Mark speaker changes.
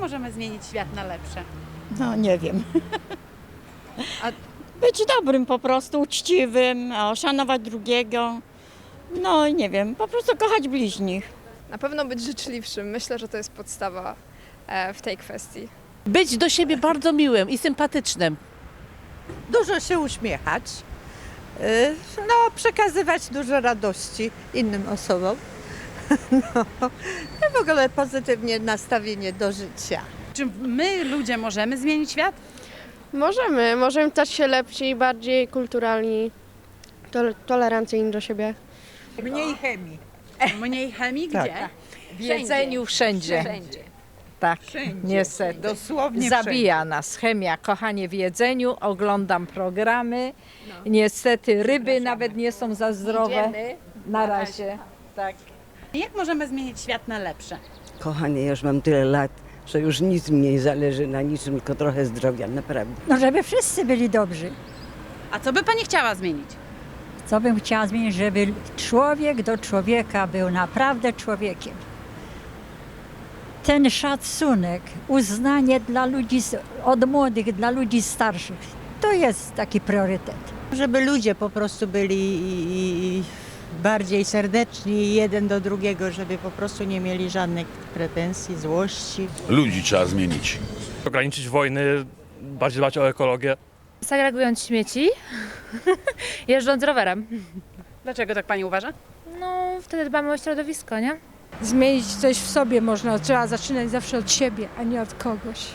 Speaker 1: możemy zmienić świat na lepsze?
Speaker 2: No nie wiem.
Speaker 1: A-
Speaker 2: Być dobrym po prostu, uczciwym, o, szanować drugiego. No i nie wiem, po prostu kochać bliźnich.
Speaker 3: Na pewno być życzliwszym. Myślę, że to jest podstawa e, w tej kwestii.
Speaker 4: Być do siebie bardzo miłym i sympatycznym.
Speaker 5: dużo się uśmiechać, y, no, przekazywać dużo radości innym osobom. No, w ogóle pozytywnie nastawienie do życia.
Speaker 1: Czy my, ludzie, możemy zmienić świat?
Speaker 6: Możemy, możemy stać się lepsi, bardziej kulturalni, tol- tolerancyjni do siebie.
Speaker 5: Mniej chemii.
Speaker 1: Mniej chemii
Speaker 5: Tak.
Speaker 1: gdzie?
Speaker 7: W jedzeniu wszędzie. Tak, niestety.
Speaker 5: Dosłownie
Speaker 7: Zabija nas chemia, kochanie w jedzeniu, oglądam programy. Niestety ryby nawet nie są za zdrowe. Na razie. Tak.
Speaker 1: Jak możemy zmienić świat na lepsze?
Speaker 8: Kochanie, ja już mam tyle lat, że już nic mi nie zależy na niczym, tylko trochę zdrowia, naprawdę.
Speaker 9: No żeby wszyscy byli dobrzy.
Speaker 1: A co by Pani chciała zmienić?
Speaker 9: Co bym chciała zmienić, żeby człowiek do człowieka był naprawdę człowiekiem. Ten szacunek, uznanie dla ludzi, s- od młodych, dla ludzi starszych, to jest taki priorytet.
Speaker 10: Żeby ludzie po prostu byli i, i, i bardziej serdeczni jeden do drugiego, żeby po prostu nie mieli żadnych pretensji, złości.
Speaker 11: Ludzi trzeba zmienić.
Speaker 12: ograniczyć wojny, bardziej dbać o ekologię.
Speaker 6: Segregując śmieci, jeżdżąc rowerem.
Speaker 1: Dlaczego tak Pani uważa?
Speaker 6: No, wtedy dbamy o środowisko, nie?
Speaker 13: Zmienić coś w sobie można, trzeba zaczynać zawsze od siebie, a nie od kogoś.